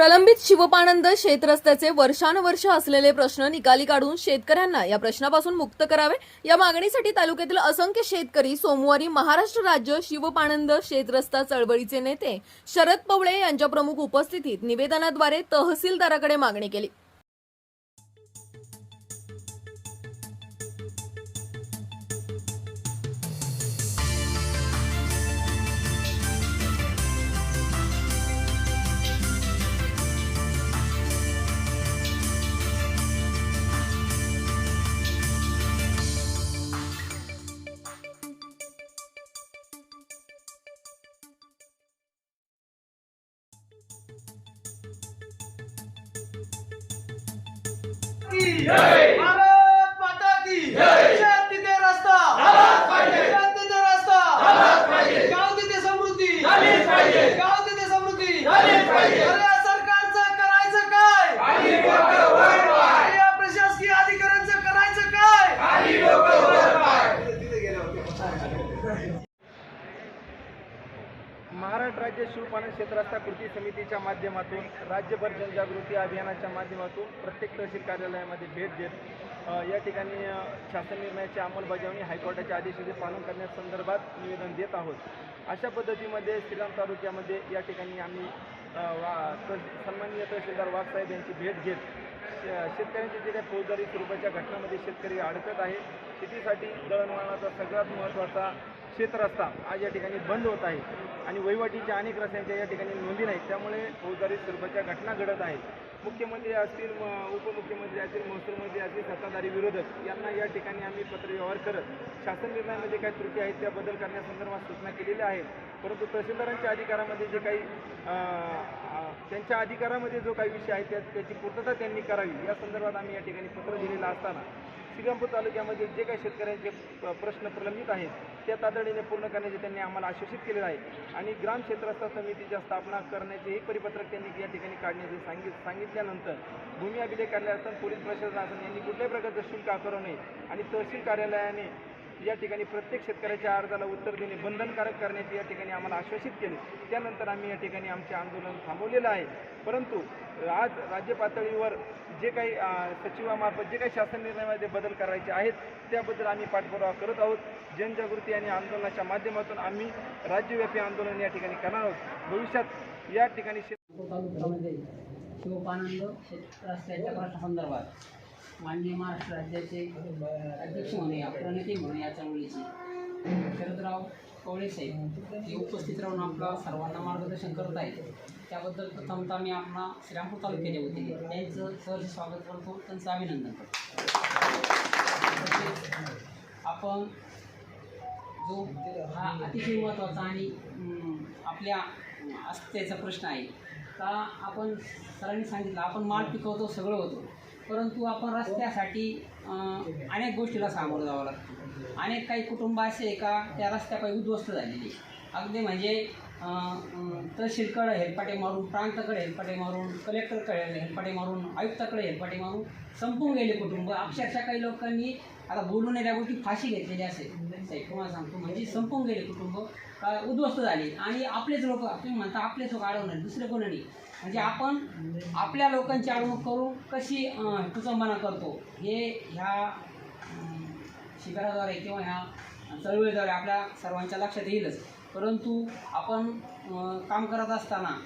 प्रलंबित शिवपानंद शेतरस्त्याचे वर्षानुवर्ष असलेले प्रश्न निकाली काढून शेतकऱ्यांना या प्रश्नापासून मुक्त करावे. या मागणीसाठी तालुक्यातील असंख्य शेतकरी सोमवारी महाराष्ट्र राज्य शिवपानंद शेतरस्ता चळवळीचे नेते शरद पवळे यांच्या प्रमुख उपस्थितीत निवेदनाद्वारे तहसीलदाराकडे मागणी केली. की भारत माता की शेत तिथे रस्ता शेत तिथे रस्ता गाव तिथे समृद्धी गाव तिथे समृद्धी अरे या सरकारचं करायचं काय अरे या प्रशासकीय अधिकाऱ्यांचं करायचं काय तिथे गेले होते महाराष्ट्र राज्य शिवपालन क्षेत्रस्था कृती समितीच्या माध्यमातून राज्यभर जनजागृती अभियानाच्या माध्यमातून प्रत्येक तहसील कार्यालयामध्ये भेट देत या ठिकाणी शासन निर्णयाची अंमलबजावणी हायकोर्टाच्या आदेशाचे पालन करण्यासंदर्भात निवेदन देत आहोत. अशा पद्धतीमध्ये श्रीराम तालुक्यामध्ये या ठिकाणी आम्ही वा सन्माननीय तहसीलदार वाघसाहेब यांची भेट घेत श- जे काही फौजदारी स्वरूपाच्या घटनांमध्ये शेतकरी अडकत आहे शेतीसाठी दळणवळणाचा सगळ्यात महत्त्वाचा क्षेत्रस्ता आज या ठिकाणी बंद होत आहे. आणि वहिवाटीच्या अनेक रस्त्यांच्या या ठिकाणी नोंदी नाहीत. त्यामुळे फौजदारी स्वरूपाच्या घटना घडत आहेत. मुख्यमंत्री असतील उपमुख्यमंत्री असतील महसूल मंत्री असतील सत्ताधारी विरोधक यांना या ठिकाणी आम्ही पत्रव्यवहार करत शासन निर्णयामध्ये काही त्रुटी आहेत त्या बदल करण्यासंदर्भात सूचना केलेल्या आहेत. परंतु तहसीलदारांच्या अधिकारामध्ये जे काही त्यांच्या अधिकारामध्ये जो काही विषय आहे त्या त्याची पूर्तता त्यांनी करावी. या संदर्भात आम्ही या ठिकाणी पत्र दिलेलं असताना श्रीरामपूर तालुक्यामध्ये जे काही शेतकऱ्यांचे प्रश्न प्रलंबित आहेत त्या तातडीने पूर्ण करण्याचे त्यांनी आम्हाला आश्वासित केलेलं आहे. आणि ग्राम क्षेत्रस्थ समितीच्या स्थापना करण्याचे एक परिपत्रक त्यांनी या ठिकाणी काढण्याचे सांगित सांगितल्यानंतर भूमी अभिलेख कार्यालय असेल पोलीस प्रशासन असेल यांनी कुठल्याही प्रकारचं शुल्क आकारू नये आणि तहसील कार्यालयाने या ठिकाणी प्रत्येक शेतकऱ्याच्या अर्जाला उत्तर देणे बंधनकारक करण्याचे या ठिकाणी आम्हाला आश्वासित केले. त्यानंतर आम्ही या ठिकाणी आमचे आंदोलन थांबवलेलं आहे. परंतु आज राज्य पातळीवर जे काही सचिवामार्फत जे काही शासन निर्णयामध्ये बदल करायचे आहेत त्याबद्दल आम्ही पाठपुरावा करत आहोत. जनजागृती आणि आंदोलनाच्या माध्यमातून आम्ही राज्यव्यापी आंदोलन या ठिकाणी करणार आहोत. भविष्यात या ठिकाणी शेत तालुक्यामध्ये म्हणजे शिवपानंद शेत प्रश्नासंदर्भात. माननीय महाराष्ट्र राज्याचे अध्यक्ष म्हणूया प्रणिती म्हणूया या चळवळीचे. शरदराव कवळे साहेब हे उपस्थित राहून आपला सर्वांना मार्गदर्शन करत आहेत. त्याबद्दल प्रथमतः मी आपला श्रीरामपूर तालुक्याच्या वतीने त्यांचं सहर्ष स्वागत करतो त्यांचं अभिनंदन करतो. आपण जो हा अतिशय महत्त्वाचा आणि आपल्या अस्तित्वाचा प्रश्न आहे का आपण सरांनी सांगितलं आपण माल पिकवतो सगळं होतो. परंतु आपण रस्त्यासाठी अनेक गोष्टीला सामोरं जावं लागतं. अनेक काही कुटुंब असे आहे का त्या रस्त्यापायी उद्ध्वस्त झालेली अगदी म्हणजे तहसीलकडं तहसीलकडे हेलपाटे मारून प्रांताकडे हेलपाटे मारून कलेक्टरकडे हेलपाटे मारून आयुक्ताकडे हेलपाटे मारून संपून गेले कुटुंब. अक्षरशः काही लोकांनी आता बोलून त्या गोष्टी फाशी घेतलेली असेल साहेब तुम्हाला सांगतो म्हणजे संपून गेले कुटुंब उद्ध्वस्त झाले. आणि आपलेच लोक तुम्ही म्हणता आपलेच लोक अडवणार दुसरे कोणी नाही. म्हणजे आपण आपल्या लोकांची अडवणूक करून कशी अं, कुचंबना करतो हे ह्या शिबिराद्वारे किंवा ह्या चळवळीद्वारे आपल्या सर्वांच्या लक्षात येईलच. परंतु आपण काम करत असताना